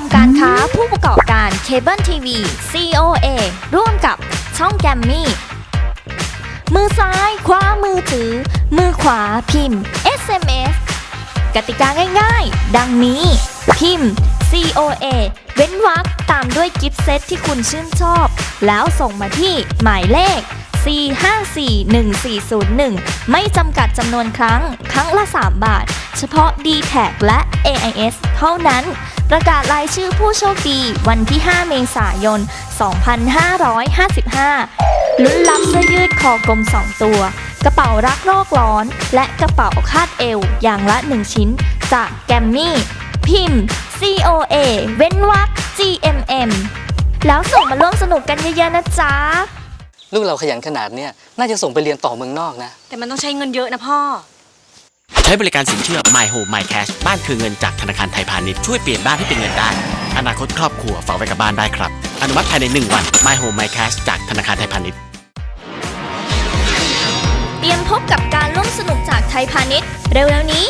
มการค้าผู้ประกอบการเคเบิลทีวี COA ร่วมกับช่องแกมมี่ มือซ้ายคว้ามือถือ มือขวาพิมพ์ SMS กติกาง่ายๆ ดังนี้ พิมพ์ COA เว้นวรรคตามด้วยกิฟต์เซตที่คุณชื่นชอบ แล้วส่งมาที่หมายเลข 4541401 ไม่จำกัดจำนวนครั้ง ครั้งละ 3 บาท เฉพาะ d t แทและ AIS เท่านั้น ประกาศรายชื่อผู้โชคดีวันที่ 5 เมษายน 2555 ลุ้นรับเสื้อยืดคอกลม 2 ตัว กระเป๋ารักโรคร้อน และกระเป๋าคาดเอวอย่างละ 1 ชิ้น จากแกมมี่ พิมพ์ COA เว้นวรรค GMM แล้วส่งมาร่วมสนุกกันเยอะๆนะจ๊ะ ลูกเราขยันขนาดเนี้ยน่าจะส่งไปเรียนต่อเมืองนอกนะ แต่มันต้องใช้เงินเยอะนะพ่อ ใช้บริการสินเชื่อ My Home My Cash บ้านคือเงินจากธนาคารไทยพาณิชย์ช่วยเปลี่ยนบ้านให้เป็นเงินได้ อนาคตครอบครัวฝากไว้กับบ้านได้ครับ อนุมัติภายใน 1 วัน My Home My Cash จากธนาคารไทยพาณิชย์ เตรียมพบกับการร่วมสนุกจากไทยพาณิชย์เร็วๆนี้